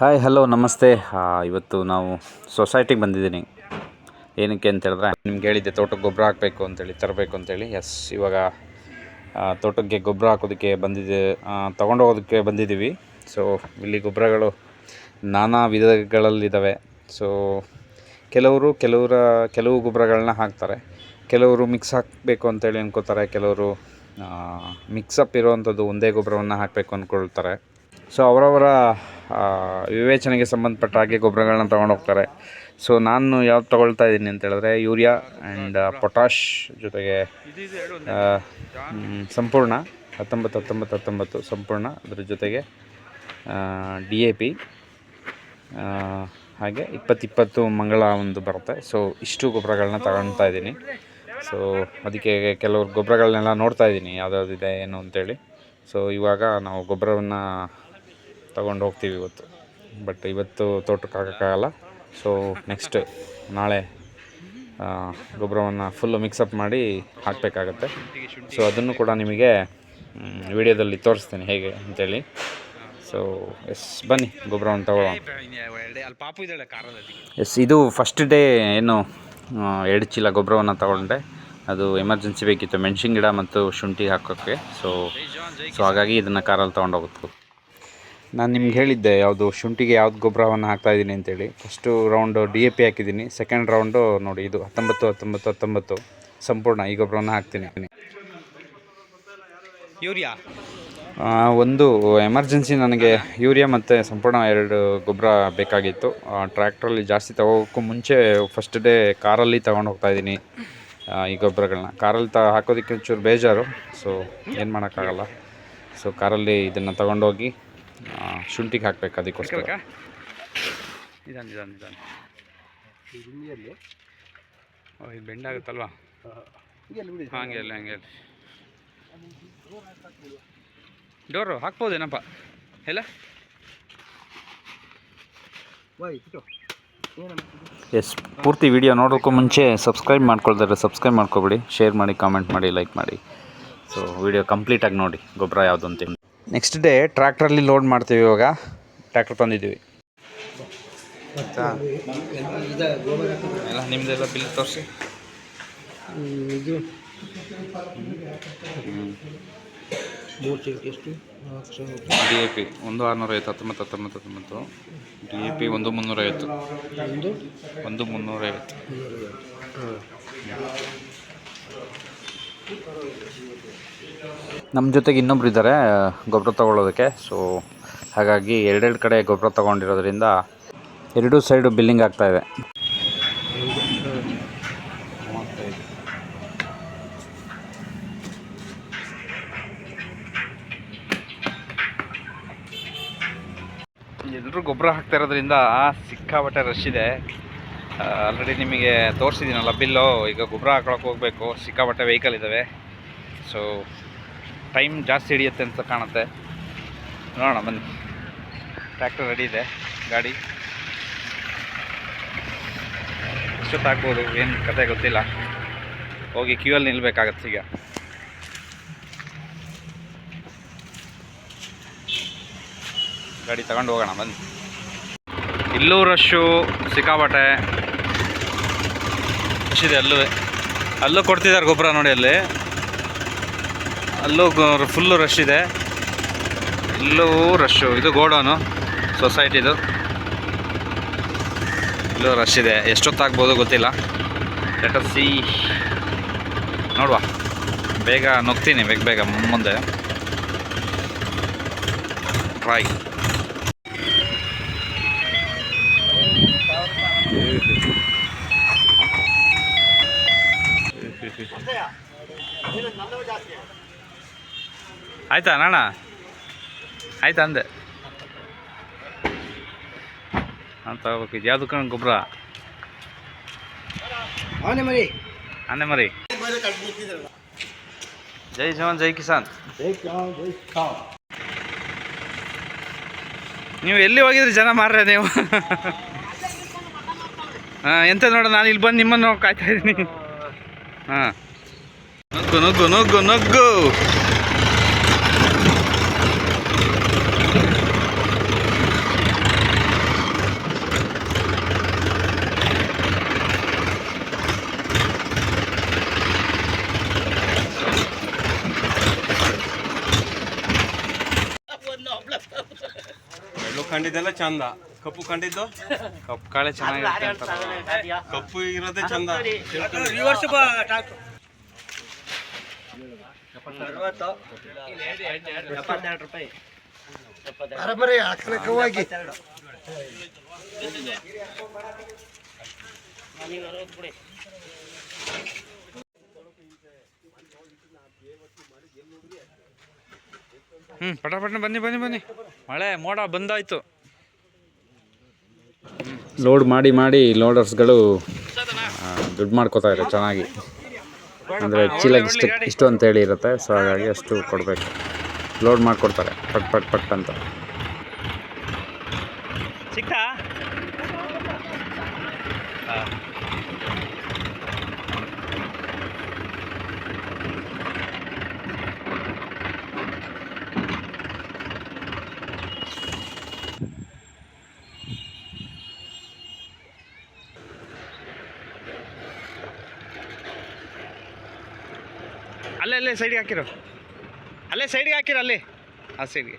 Hi hello ನಮಸ್ತೆ. ಇವತ್ತು ನಾವು ಸೊಸೈಟಿಗೆ ಬಂದಿದ್ದೀನಿ. ಏನಕ್ಕೆ ಅಂತ ಹೇಳಿದ್ರೆ, ನಿಮ್ಗೆ ಹೇಳಿದ್ದೆ ತೋಟಕ್ಕೆ ಗೊಬ್ಬರ ಹಾಕಬೇಕು ಅಂತೇಳಿ ತರಬೇಕು ಅಂತೇಳಿ ಎಸ್ ಇವಾಗ ತೋಟಕ್ಕೆ ಗೊಬ್ಬರ ಹಾಕೋದಕ್ಕೆ ಬಂದಿದ್ದೆ ತೊಗೊಂಡೋಗೋದಕ್ಕೆ ಬಂದಿದ್ದೀವಿ. ಸೊ ಇಲ್ಲಿ ಗೊಬ್ಬರಗಳು ನಾನಾ ವಿಧಗಳಲ್ಲಿದ್ದಾವೆ. ಸೊ ಕೆಲವರು ಕೆಲವರ, ಕೆಲವು ಗೊಬ್ಬರಗಳನ್ನ ಹಾಕ್ತಾರೆ. ಕೆಲವರು ಮಿಕ್ಸ್ ಹಾಕಬೇಕು ಅಂತೇಳಿ ಅನ್ಕೋತಾರೆ. ಕೆಲವರು ಮಿಕ್ಸಪ್ ಇರೋವಂಥದ್ದು ಒಂದೇ ಗೊಬ್ಬರವನ್ನು ಹಾಕಬೇಕು ಅಂದ್ಕೊಳ್ತಾರೆ ಸೊ ಅವರವರ ವಿವೇಚನೆಗೆ ಸಂಬಂಧಪಟ್ಟ ಹಾಗೆ ಗೊಬ್ಬರಗಳನ್ನ ತೊಗೊಂಡು ಹೋಗ್ತಾರೆ. ಸೊ ನಾನು ಯಾವ್ದು ತೊಗೊಳ್ತಾ ಇದ್ದೀನಿ ಅಂತ ಹೇಳಿದ್ರೆ ಯೂರಿಯಾ ಆ್ಯಂಡ್ ಪೊಟ್ಯಾಶ್ ಜೊತೆಗೆ ಸಂಪೂರ್ಣ, ಹತ್ತೊಂಬತ್ತು ಹತ್ತೊಂಬತ್ತು ಹತ್ತೊಂಬತ್ತು ಸಂಪೂರ್ಣ ಅದ್ರ ಜೊತೆಗೆ ಡಿ ಎ ಪಿ ಹಾಗೆ ಇಪ್ಪತ್ತಿಪ್ಪತ್ತು ಮಂಗಳ ಒಂದು ಬರುತ್ತೆ. ಸೊ ಇಷ್ಟು ಗೊಬ್ಬರಗಳನ್ನ ತಗೊಳ್ತಾ ಇದ್ದೀನಿ. ಸೊ ಅದಕ್ಕೆ ಕೆಲವ್ರು ಗೊಬ್ಬರಗಳನ್ನೆಲ್ಲ ನೋಡ್ತಾ ಇದ್ದೀನಿ ಯಾವ್ದಾವ್ದಿದೆ ಏನು ಅಂತೇಳಿ. ಸೊ ಇವಾಗ ನಾವು ಗೊಬ್ಬರವನ್ನು ತಗೊಂಡು ಹೋಗ್ತೀವಿ ಇವತ್ತು. ಬಟ್ ಇವತ್ತು ತೋಟಕ್ಕೆ ಹಾಕೋಕ್ಕಾಗಲ್ಲ ಸೊ ನೆಕ್ಸ್ಟ್ ನಾಳೆ ಗೊಬ್ಬರವನ್ನು ಫುಲ್ಲು ಮಿಕ್ಸಪ್ ಮಾಡಿ ಹಾಕಬೇಕಾಗತ್ತೆ. ಸೊ ಅದನ್ನು ಕೂಡ ನಿಮಗೆ ವಿಡಿಯೋದಲ್ಲಿ ತೋರಿಸ್ತೀನಿ ಹೇಗೆ ಅಂತೇಳಿ. ಸೊ ಎಸ್ ಬನ್ನಿ, ಗೊಬ್ಬರವನ್ನು ತಗೊಳ್ಳೋಣ. ಎಸ್ ಇದು ಫಸ್ಟ್ ಡೇ ಏನು ಎರಡು ಚೀಲ ಗೊಬ್ಬರವನ್ನು ತಗೊಂಡೆ. ಅದು ಎಮರ್ಜೆನ್ಸಿ ಬೇಕಿತ್ತು ಮೆಣಸಿನ ಗಿಡ ಮತ್ತು ಶುಂಠಿ ಹಾಕೋಕ್ಕೆ. ಸೊ ಸೊ ಹಾಗಾಗಿ ಇದನ್ನು ಕಾರಲ್ಲಿ ತೊಗೊಂಡೋಗುತ್ತೆ ನಾನು ನಿಮ್ಗೆ ಹೇಳಿದ್ದೆ ಯಾವುದು ಶುಂಠಿಗೆ ಯಾವ್ದು ಗೊಬ್ಬರವನ್ನು ಹಾಕ್ತಾಯಿದ್ದೀನಿ ಅಂತೇಳಿ. First round D A P ಹಾಕಿದ್ದೀನಿ ಸೆಕೆಂಡ್ ರೌಂಡು ನೋಡಿ ಇದು ಹತ್ತೊಂಬತ್ತು ಹತ್ತೊಂಬತ್ತು ಹತ್ತೊಂಬತ್ತು. ಸಂಪೂರ್ಣ ಈ ಗೊಬ್ಬರವನ್ನು ಹಾಕ್ತೀನಿ. ಯೂರಿಯಾ? ಒಂದು ಎಮರ್ಜೆನ್ಸಿ ನನಗೆ ಯೂರಿಯಾ ಮತ್ತು ಸಂಪೂರ್ಣ ಎರಡು ಗೊಬ್ಬರ ಬೇಕಾಗಿತ್ತು. ಟ್ರ್ಯಾಕ್ಟ್ರಲ್ಲಿ ಜಾಸ್ತಿ ತಗೋಕ್ಕೂ ಮುಂಚೆ ಫಸ್ಟ್ ಡೇ ಕಾರಲ್ಲಿ ತಗೊಂಡು ಹೋಗ್ತಾ ಇದ್ದೀನಿ ಈ ಗೊಬ್ಬರಗಳನ್ನ ಕಾರಲ್ಲಿ ತ ಹಾಕೋದಕ್ಕೆ ಒಂಚೂರು ಬೇಜಾರು ಸೊ ಏನು ಮಾಡೋಕ್ಕಾಗಲ್ಲ. ಸೊ ಕಾರಲ್ಲಿ ಇದನ್ನು ತಗೊಂಡೋಗಿ ಶುಂಠಿಗೆ ಹಾಕ್ಬೇಕು ಅದಕ್ಕೋಸ್ಕರ. ನಿಧಾನ ನಿಧಾನ ನಿಧಾನ. ಓ ಇದು ಬೆಂಡ್ ಆಗುತ್ತಲ್ವಾ? ಹಾಗೆ ಅಲ್ಲ ಹಂಗೆ ಡೋರು ಹಾಕ್ಬೋದೇನಪ್ಪ ಎಲ್ಲ? ಎಸ್ ಪೂರ್ತಿ ವಿಡಿಯೋ ನೋಡೋಕ್ಕೂ ಮುಂಚೆ ಸಬ್ಸ್ಕ್ರೈಬ್ ಮಾಡ್ಕೊಳ್ತಾರೆ ಸಬ್ಸ್ಕ್ರೈಬ್ ಮಾಡ್ಕೊಬಿಡಿ. ಶೇರ್ ಮಾಡಿ ಕಾಮೆಂಟ್ ಮಾಡಿ ಲೈಕ್ ಮಾಡಿ. ಸೊ ವಿಡಿಯೋ ಕಂಪ್ಲೀಟಾಗಿ ನೋಡಿ ಗೊಬ್ಬರ ಯಾವುದು ಅಂತ ನೆಕ್ಸ್ಟ್ ಡೇ ಟ್ರ್ಯಾಕ್ಟ್ರಲ್ಲಿ ಲೋಡ್ ಮಾಡ್ತೀವಿ ಇವಾಗ. ಟ್ರ್ಯಾಕ್ಟರ್ ತಂದಿದ್ದೀವಿ. ಆಯಿತಾ ಎಲ್ಲ ನಿಮ್ಮದೆಲ್ಲ ಬಿಲ್ ತೋರಿಸಿ. ಇದು. ಮೂರು ಚೀಲಕ್ಕೆ ಎಷ್ಟು? ನಾಲ್ಕು ಡಿ ಎ ಪಿ ಒಂದು ಆರುನೂರೈವತ್ತು ಹತ್ತೊಂಬತ್ತು ಹತ್ತೊಂಬತ್ತು ಹತ್ತೊಂಬತ್ತು. ಡಿ ಎ ಪಿ ಒಂದು ಮುನ್ನೂರೈವತ್ತು ಒಂದು? ಒಂದು ಮುನ್ನೂರೈವತ್ತು ನಮ್ಮ ಜೊತೆಗೆ ಇನ್ನೊಬ್ರು ಇದ್ದಾರೆ ಗೊಬ್ಬರ ತಗೊಳ್ಳೋದಕ್ಕೆ. ಸೊ ಹಾಗಾಗಿ ಎರಡೆರಡು ಕಡೆ ಗೊಬ್ಬರ ತಗೊಂಡಿರೋದ್ರಿಂದ ಎರಡೂ ಸೈಡು ಬಿಲ್ಲಿಂಗ್ ಆಗ್ತಾ ಇದೆ. ಎಲ್ಲರೂ ಗೊಬ್ಬರ ಹಾಕ್ತಾ ಇರೋದ್ರಿಂದ ಸಿಕ್ಕಾಪಟ್ಟೆ ರಶ್ ಇದೆ. ಆಲ್ರೆಡಿ ನಿಮಗೆ ತೋರಿಸಿದ್ದೀನಲ್ಲ ಬಿಲ್ಲು, ಈಗ ಗೊಬ್ಬರ ಹಾಕೊಳಕ್ಕೆ ಹೋಗಬೇಕು, ಸಿಕ್ಕಾಪಟ್ಟೆ ವೆಹಿಕಲ್ ಇದ್ದಾವೆ ಸೊ ಟೈಮ್ ಜಾಸ್ತಿ ಹಿಡಿಯುತ್ತೆ ಅಂತ ಕಾಣುತ್ತೆ. ನೋಡೋಣ, ಬನ್ನಿ. ಟ್ರ್ಯಾಕ್ಟರ್ ರೆಡಿ ಇದೆ, ಗಾಡಿ. ಎಷ್ಟೊತ್ತು ಹಾಕ್ಬೋದು ಏನು ಕತೆ ಗೊತ್ತಿಲ್ಲ. ಹೋಗಿ ಕ್ಯೂ ಅಲ್ಲಿ ನಿಲ್ಬೇಕಾಗತ್ತೆ ಈಗ. ಗಾಡಿ ತಗೊಂಡು ಹೋಗೋಣ, ಬನ್ನಿ. ಇಲ್ಲೂ ರಶ್ಶು ಸಿಕ್ಕಾಪಟ್ಟೆ. ಇದೆ ಅಲ್ಲೂ. ಅಲ್ಲೂ ಕೊಡ್ತಿದ್ದಾರೆ ಗೊಬ್ಬರ ನೋಡಿ ಅಲ್ಲಿ. ಅಲ್ಲೂ ಫುಲ್ಲು ರಶ್ ಇದೆ. ಇಲ್ಲೂ ರಶ್ಶು ಇದು ಗೋಡೌನು ಸೊಸೈಟಿದು ಎಲ್ಲೂ ರಶ್ ಇದೆ. ಎಷ್ಟೊತ್ತಾಗ್ಬೋದು ಗೊತ್ತಿಲ್ಲ. ಲೆಟ್ ಸಿ ನೋಡುವ. ಬೇಗ ನುಗ್ತೀನಿ, ಬೇಗ ಬೇಗ ಮುಂದೆ. ಟ್ರೈ ಆಯ್ತಾ ನಾಣ ಆಯ್ತಾ ಅಂದೆ. ಅಂತ ತಗೋಬೇಕು. ಇದು ಯಾವ್ದು ಕಣ ಗೊಬ್ಬರ? ಆನೆ ಮರಿ. ಆನೆ ಮರಿ. ಜೈ ಜವಾನ್ ಜೈ ಕಿಸಾನ್. ನೀವು ಎಲ್ಲಿ ಹೋಗಿದ್ರಿ ಜನ ಮಾರ್ರೆ ನೀವು? ಹಾಂ ಎಂತ ನೋಡ ನಾನು ಇಲ್ಲಿ ಬಂದು ನಿಮ್ಮನ್ನು ಕಾಯ್ತಾ ಇದ್ದೀನಿ. ಹಾಂ. ನುಗ್ಗು ನುಗ್ಗು ನುಗ್ಗು ನುಗ್ಗು. ಕಂಡಿದ್ದೆಲ್ಲ ಚಂದ. ಕಪ್ಪು ಕಂಡಿದ್ದು? ಕಪ್ಪು ಕಾಳೆ ಚೆನ್ನಾಗಿರುತ್ತೆ ಅಂತಾರಲ್ಲ. ಕಪ್ಪು ಇರೋದೇ ಚಂದ. ಅರಮರಿ ಅಕ್ರಕವಾಗಿ ಹ್ಞೂ ಪಟ ಬನ್ನಿ ಬನ್ನಿ ಬನ್ನಿ. ಮಳೆ ಮೋಡ ಬಂದಾಯ್ತು. ಲೋಡ್ ಮಾಡಿ ಮಾಡಿ ಲೋಡರ್ಸ್ಗಳು ದುಡ್ಡು ಮಾಡ್ಕೋತಾ ಇದ್ದಾರೆ ಚೆನ್ನಾಗಿ. ಅಂದರೆ ಚೀಲಕ್ಕೆ ಇಷ್ಟು ಇಷ್ಟು ಅಂತೇಳಿ ಇರುತ್ತೆ ಸೊ ಹಾಗಾಗಿ ಅಷ್ಟು ಕೊಡಬೇಕು. ಲೋಡ್ ಮಾಡಿಕೊಡ್ತಾರೆ ಪಟ್ ಪಟ್ ಪಟ್ ಅಂತ. ಸಿಕ್ತಾ? ಅಲ್ಲೇ ಅಲ್ಲೇ ಸೈಡ್ಗೆ ಹಾಕಿರೋ. ಅಲ್ಲೇ ಸೈಡ್ಗೆ ಹಾಕಿರೋ ಅಲ್ಲಿ. ಆ ಸೈಡ್ಗೆ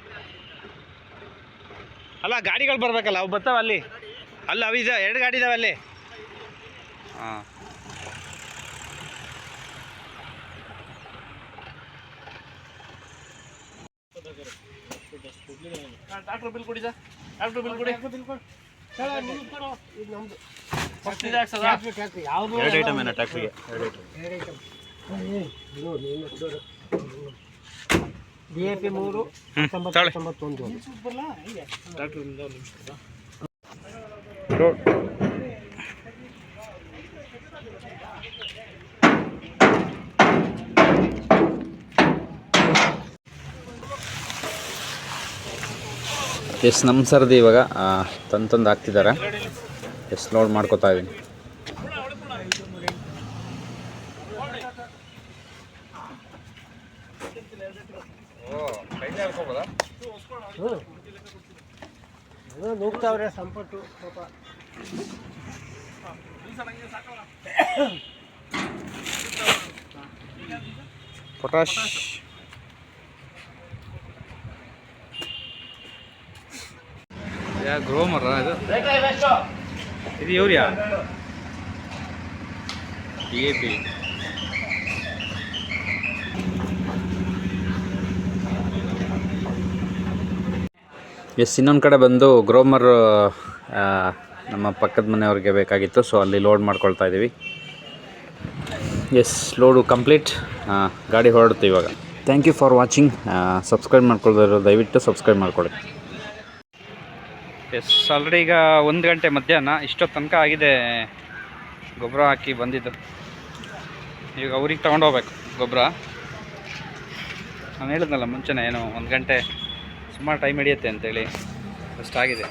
ಅಲ್ಲ ಗಾಡಿಗಳು ಬರಬೇಕಲ್ಲ ಅವು ಬರ್ತಾವ ಅಲ್ಲಿ. ಅಲ್ಲ ಅವು ಇದಾವೆ ಎರಡು ಗಾಡಿ ಇದಾವೆ ಅಲ್ಲಿ. ಹಾಂ. ಡಾಕ್ಟ್ರ್ ಬಿಲ್ ಕೊಡಿ ಸರ್. ಡಾಕ್ಟ್ರ್ ಬಿಲ್ ಕೊಡಿ. ಯಾವುದು ಎರಡು ಐಟಮ್ ಏನೋ ಟ್ಯಾಕ್ಟ್ರಿಗೆ ಡಿ ಎ ಪಿ ಮೂರು ನಮ್ಮ ಸರ್ದು ಇವಾಗ ತಂದು ತಂದು ಹಾಕ್ತಿದ್ದಾರೆ. ಎಸ್ ಲೋಡ್ ಮಾಡ್ಕೋತಾ ಇದ್ದೀನಿ ಅದು ನುಗ್ತಾವ್ರೆ ಸಂಪತ್ತು ಪಾಪ. ಪೊಟಾಶ್ ಯಾ ಗ್ರೋಮರ ಇದು? ಇದು urea D A P. S ಇನ್ನೊಂದು ಕಡೆ ಬಂದು ಗ್ರೋಮರ್ ನಮ್ಮ ಪಕ್ಕದ ಮನೆಯವ್ರಿಗೆ ಬೇಕಾಗಿತ್ತು ಸೊ ಅಲ್ಲಿ ಲೋಡ್ ಮಾಡ್ಕೊಳ್ತಾ ಇದ್ದೀವಿ ಎಸ್ ಲೋಡು ಕಂಪ್ಲೀಟ್ ಗಾಡಿ ಹೊರಡುತ್ತೆ ಇವಾಗ. Thank you for watching subscribe ಮಾಡ್ಕೊಳ್ದಿರೋ ದಯವಿಟ್ಟು ಸಬ್ಸ್ಕ್ರೈಬ್ ಮಾಡ್ಕೊಳ್ಳಿ. ಎಸ್ ಆಲ್ರೆಡಿ ಈಗ ಒಂದು ಗಂಟೆ ಮಧ್ಯಾಹ್ನ ಇಷ್ಟೊತ್ತು ತನಕ ಆಗಿದೆ ಗೊಬ್ಬರ ಹಾಕಿ ಬಂದಿದ್ದು. ಈಗ ಅವ್ರಿಗೆ ತೊಗೊಂಡೋಗ್ಬೇಕು ಗೊಬ್ಬರ. ನಾನು ಹೇಳಿದ್ನಲ್ಲ ಮುಂಚೆನೇ ಏನು ಒಂದು ಗಂಟೆ ಸುಮಾರು ಟೈಮ್ ಹಿಡಿಯುತ್ತೆ ಅಂತೇಳಿ ಅಷ್ಟಾಗಿದೆ.